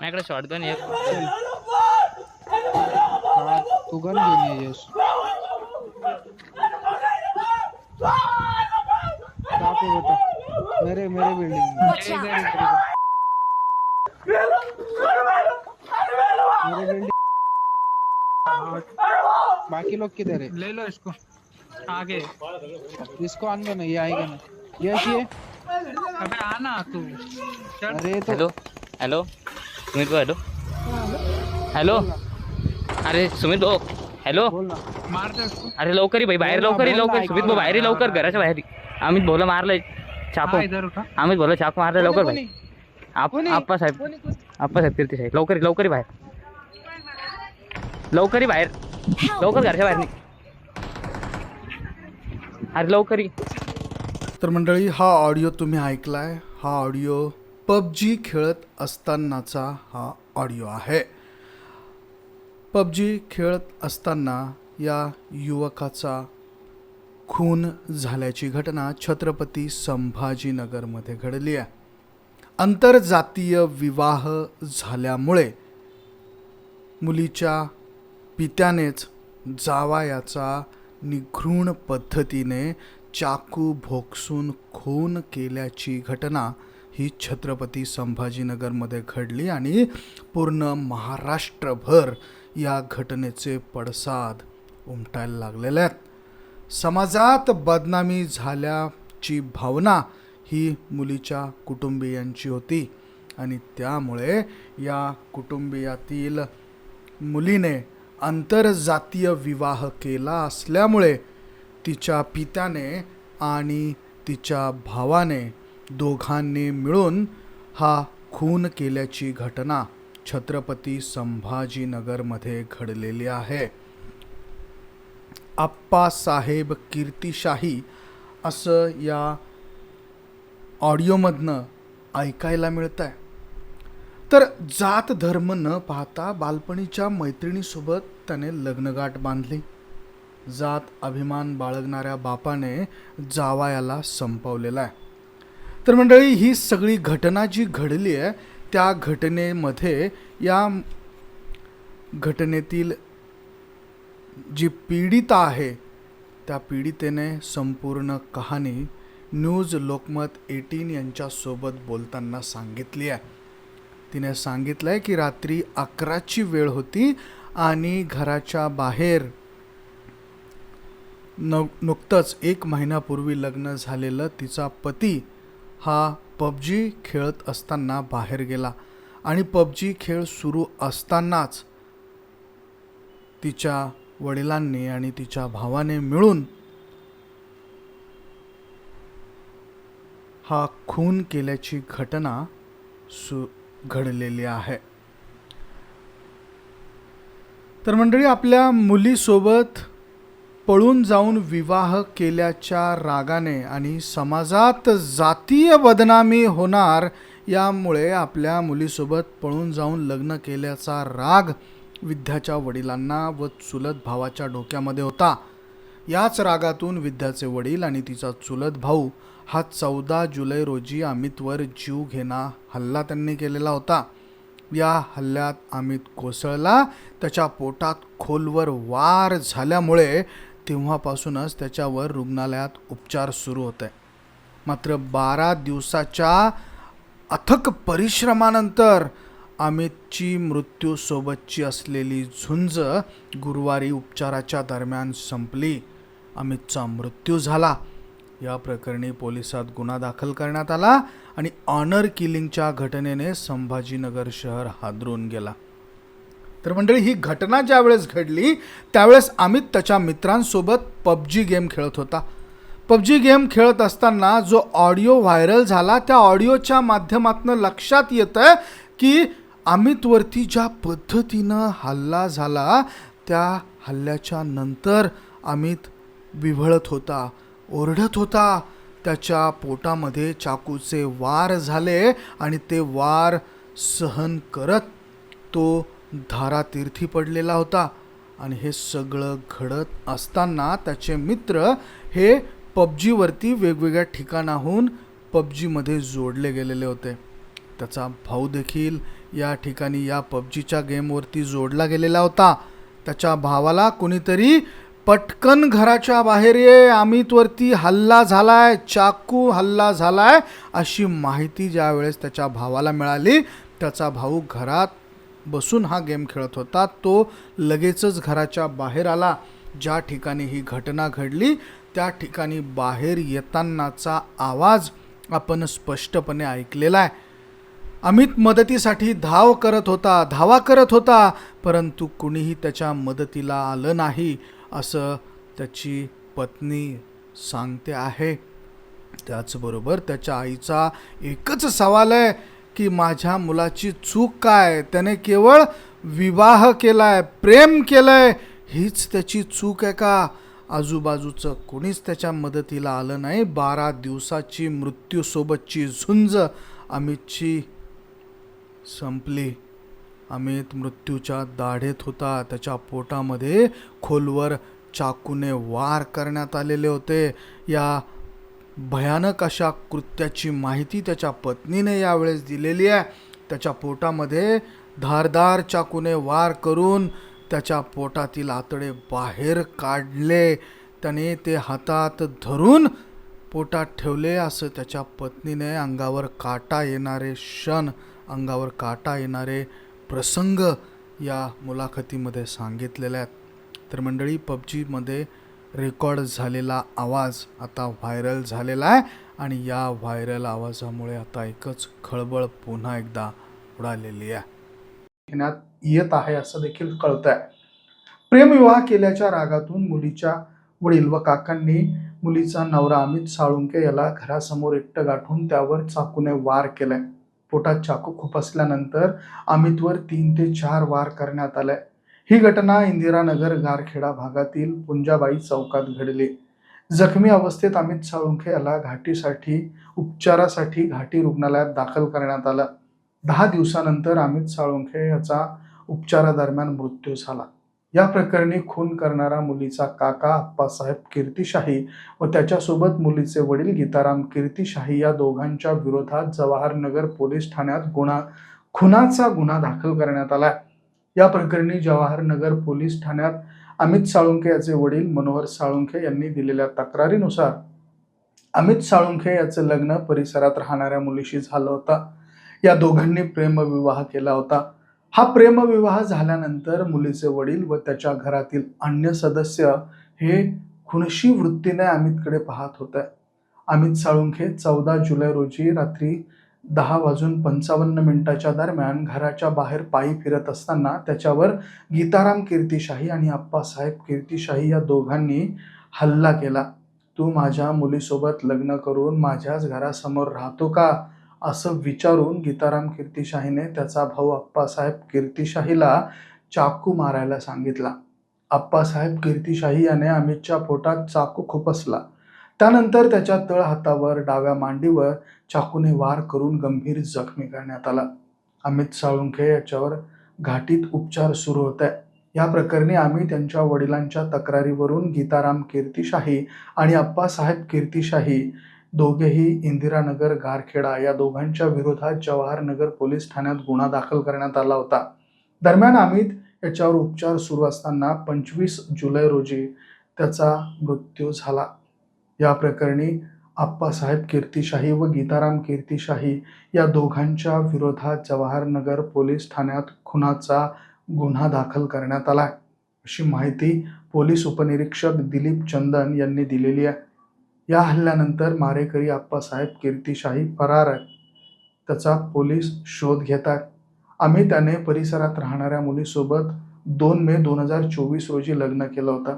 माझ्याकडे शॉटगन एक तू गन घेऊन बेटा मेरे मेरे बिल्डिंग में मेरे बिल्डिंग बाकी लोग किधर है ले लो इसको आगे इसको आन ना ये आएगा ना यश ये अबे आना तू। अरे तो हॅलो हॅलो। सुमित भाऊ हॅलो. हॅलो. अरे सुमित भाऊ हॅलो. अरे लवकर भाई बाहेर लवकर लवकर. सुमित भाऊ बाहेर लवकर घराच्या बाहेर. अमित भाऊला मारलंय चाकू. इधर उठा. अमित भाऊला चाकू मारलंय लवकर? भाई? आप्पा साहेब? आप्पा साहेब कीर्ती साहेब. लवकर लवकर बाहेर. लवकर बाहेर. लवकर घरच्या बाहेर निघ. अरे लवकर तर मंडळी हा ऑडिओ तुम्ही ऐकलाय. हा ऑडिओ पबजी खेळत असतानाचा हा ऑडिओ आहे. पबजी खेळत असताना या युवकाचा खून झाल्याची घटना छत्रपती संभाजीनगरमध्ये घडली आहे. आंतरजातीय विवाह झाल्यामुळे मुलीच्या पित्यानेच जावायाचा निघृण पद्धतीने चाकू भोगसून खून केल्याची घटना ही छत्रपती संभाजीनगरमध्ये घडली आणि पूर्ण महाराष्ट्रभर या घटनेचे पडसाद उमटायला लागलेले आहेत. समाजात बदनामी झाल्याची भावना ही मुलीच्या कुटुंबियांची होती आणि त्यामुळे या कुटुंबियातील मुलीने आंतरजातीय विवाह केला असल्यामुळे तिच्या पित्याने आणि तिच्या भावाने दोघांनी मिळून हा खून केल्याची घटना छत्रपती संभाजीनगरमध्ये घडलेली आहे. आप्पासाहेब कीर्तिशाही असं या ऑडिओमधनं ऐकायला मिळत आहे तर जात धर्म न पाहता बालपणीच्या मैत्रिणीसोबत त्याने लग्नगाठ बांधली. जात अभिमान बाळगणाऱ्या बापाने जावायाला संपवलेला आहे. तर मंडळी ही सगळी घटना जी घडली आहे त्या घटनेमध्ये या घटनेतील जी पीडिता आहे त्या पीडितेने संपूर्ण कहाणी न्यूज लोकमत एटीन यांच्यासोबत बोलताना सांगितली आहे. तिने सांगितलं आहे की रात्री अकराची वेळ होती आणि घराच्या बाहेर न नुकतंच एक महिन्यापूर्वी लग्न झालेलं तिचा पती हा पबजी खेळत असताना बाहेर गेला आणि पबजी खेळ सुरू असतानाच तिच्या वडिलांनी आणि तिच्या भावाने मिळून हा खून केल्याची घटना सु घडलेली आहे. तर मंडळी आपल्या मुलीसोबत पळून जाऊन विवाह केल्याच्या रागाने आणि समाजात जातीय बदनामी होणार यामुळे आपल्या मुलीसोबत पळून जाऊन लग्न केल्याचा राग विद्याच्या वडिलांना व चुलत भावाच्या डोक्यामध्ये होता. याच रागातून विद्याचे वडील आणि तिचा चुलत भाऊ हा चौदा जुलै रोजी अमितवर जीव घेणा हल्ला त्यांनी केलेला होता. या हल्ल्यात अमित कोसळला त्याच्या पोटात खोलवर वार झाल्यामुळे तेव्हापासूनच त्याच्यावर रुग्णालयात उपचार सुरू होते. मात्र बारा दिवसाच्या अथक परिश्रमानंतर अमितची मृत्यूसोबतची असलेली झुंज गुरुवारी उपचाराच्या दरम्यान संपली. अमितचा मृत्यू झाला. या प्रकरणी पोलिसात गुन्हा दाखल करण्यात आला आणि ऑनर किलिंगच्या घटनेने संभाजीनगर शहर हादरून गेला. तर मंडळी ही घटना ज्यावेळेस घडली त्यावेळेस अमित त्याच्या मित्रांसोबत पबजी गेम खेळत होता. पबजी गेम खेळत असताना जो ऑडिओ व्हायरल झाला त्या ऑडिओच्या माध्यमातून लक्षात येतं की अमितवरती ज्या पद्धतीनं हल्ला झाला त्या हल्ल्याच्या नंतर अमित विव्हळत होता ओरडत होता. त्याच्या पोटामध्ये चाकूचे वार झाले आणि ते वार सहन करत तो धारातीर्थी पडलेला होता. आणि हे सगळं घडत असताना त्याचे मित्र हे पबजीवरती वेगवेगळ्या ठिकाणाहून पबजीमध्ये जोडले गेलेले होते. त्याचा भाऊ देखील या ठिकाणी या पबजीच्या गेमवरती जोडला गेलेला होता. त्याच्या भावाला कुणीतरी पटकन घराच्या बाहेर ये अमितवरती हल्ला झालाय चाकू हल्ला झालाय अशी माहिती ज्यावेळेस त्याच्या भावाला मिळाली त्याचा भाऊ घरात बसून हा गेम खेळत होता तो लगेचच घराच्या बाहेर आला. ज्या ठिकाणी ही घटना घडली त्या ठिकाणी बाहेर येतानाचा आवाज आपण स्पष्टपणे ऐकलेला आहे. अमित मदतीसाठी धाव करत होता धावा करत होता परंतु कुणीही त्याच्या मदतीला आलं नाही असं त्याची पत्नी सांगते आहे. त्याचबरोबर त्याच्या आईचा एकच सवाल आहे की माझ्या मुलाची चूक काय? त्याने केवळ विवाह केलाय प्रेम केलंय हीच त्याची चूक आहे का? आजूबाजूचं कोणीच त्याच्या मदतीला आलं नाही. बारा दिवसाची मृत्यूसोबतची झुंज अमितची संपली. अमित मृत्यूच्या दाढेत होता. त्याच्या पोटामध्ये खोलवर चाकूने वार करण्यात आलेले होते. या भयानक अशा कृत्याची माहिती त्याच्या पत्नीने यावेळेस दिलेली आहे. त्याच्या पोटामध्ये धारदार चाकूने वार करून त्याच्या पोटातील आतडे बाहेर काढले. त्याने ते हातात धरून पोटात ठेवले असं त्याच्या पत्नीने अंगावर काटा येणारे क्षण अंगावर काटा येणारे प्रसंग या मुलाखतीमध्ये सांगितलेले आहेत. तर मंडळी पबजीमध्ये रेकॉर्ड झालेला आवाज आता व्हायरल झालेला आहे आणि या व्हायरल आवाजामुळे आता एकच खळबळ पुन्हा एकदा उडालेली आहे. घेण्यात येत आहे असं देखील कळत आहे प्रेमविवाह केल्याच्या रागातून मुलीच्या वडील व काकांनी मुलीचा नवरा अमित साळुंके याला घरासमोर एकटं गाठून त्यावर चाकूने वार केलाय. पोटात चाकू खुपसल्यानंतर अमितवर तीन ते चार वार करण्यात आलाय. ही घटना इंदिरानगर गारखेडा भागातील पुंजाबाई चौकात घडली. जखमी अवस्थेत अमित साळुंखे याला घाटीसाठी उपचारासाठी घाटी रुग्णालयात दाखल करण्यात आलं. दहा दिवसानंतर अमित साळुंखे याचा उपचारादरम्यान मृत्यू झाला. या प्रकरणी खून करणारा मुलीचा काका अप्पासाहेब कीर्तिशाही व त्याच्यासोबत मुलीचे वडील गीताराम कीर्तिशाही या दोघांच्या विरोधात जवाहरनगर पोलीस ठाण्यात गुन्हा खुनाचा गुन्हा दाखल करण्यात आला या प्रकरणी जवाहरनगर पोलीस ठाण्यात अमित साळुंखे याचे वडील मनोहर साळुंखे यांनी दिलेल्या तक्रारीनुसार अमित साळुंखे याचं लग्न परिसरात राहणाऱ्या मुलीशी झालं होतं. या दोघांनी प्रेमविवाह केला होता. हा प्रेमविवाह झाल्यानंतर मुलीचे वडील व त्याच्या घरातील अन्य सदस्य हे खुनशी वृत्तीने अमितकडे पाहत होते. अमित साळुंखे चौदा जुलै रोजी रात्री दहा वाजून पंचावन्न मिनिटाच्या दरम्यान घराच्या बाहेर पायी फिरत असताना त्याच्यावर गीताराम कीर्तिशाही आणि आप्पासाहेब कीर्तिशाही या दोघांनी हल्ला केला. तू माझ्या मुलीसोबत लग्न करून माझ्याच घरासमोर राहतो का? असं विचारून गीताराम कीर्तिशाहीने त्याचा भाऊ आप्पासाहेब कीर्तिशाहीला चाकू मारायला सांगितला. आप्पासाहेब कीर्तिशाही याने अमितच्या पोटात चाकू खुपसला. त्यानंतर त्याच्या तळ हातावर डाव्या मांडीवर चाकूने वार करून गंभीर जखमी करण्यात आला. अमित साळुंखे याच्यावर घाटीत उपचार सुरू होते या प्रकरणी आम्ही त्यांच्या वडिलांच्या तक्रारीवरून गीताराम कीर्तिशाही आणि अप्पासाहेब कीर्तिशाही दोघेही इंदिरानगर गारखेडा या दोघांच्या विरोधात जवाहरनगर पोलीस ठाण्यात गुन्हा दाखल करण्यात आला होता. दरम्यान अमित याच्यावर उपचार सुरू असताना पंचवीस जुलै रोजी त्याचा मृत्यू झाला. या प्रकरणी आप्पासाहेब कीर्तिशाही व गीताराम कीर्तिशाही या दोघांच्या विरोधात जवाहरनगर पोलीस ठाण्यात खुनाचा गुन्हा दाखल करण्यात आला अशी माहिती पोलीस उपनिरीक्षक दिलीप चंदन यांनी दिलेली आहे. या हल्ल्यानंतर मारेकरी आप्पासाहेब कीर्तिशाही फरार आहे त्याचा पोलीस शोध घेतात आम्ही त्याने परिसरात राहणाऱ्या मुलीसोबत दोन मे दोन हजार चोवीस रोजी लग्न केलं होतं.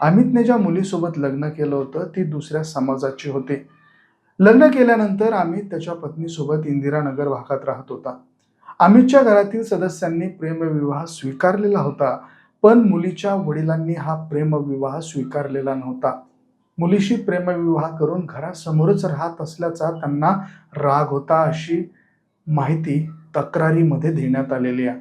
अमितने ज्या मुलीसोबत लग्न केलं होतं ती दुसऱ्या समाजाची होती. लग्न केल्यानंतर अमित त्याच्या पत्नीसोबत इंदिरानगर भागात राहत होता. अमितच्या घरातील सदस्यांनी प्रेमविवाह स्वीकारलेला होता पण मुलीच्या वडिलांनी हा प्रेमविवाह स्वीकारलेला नव्हता. मुलीशी प्रेमविवाह करून घरासमोरच राहत असल्याचा त्यांना राग होता अशी माहिती तक्रारीमध्ये देण्यात आलेली आहे.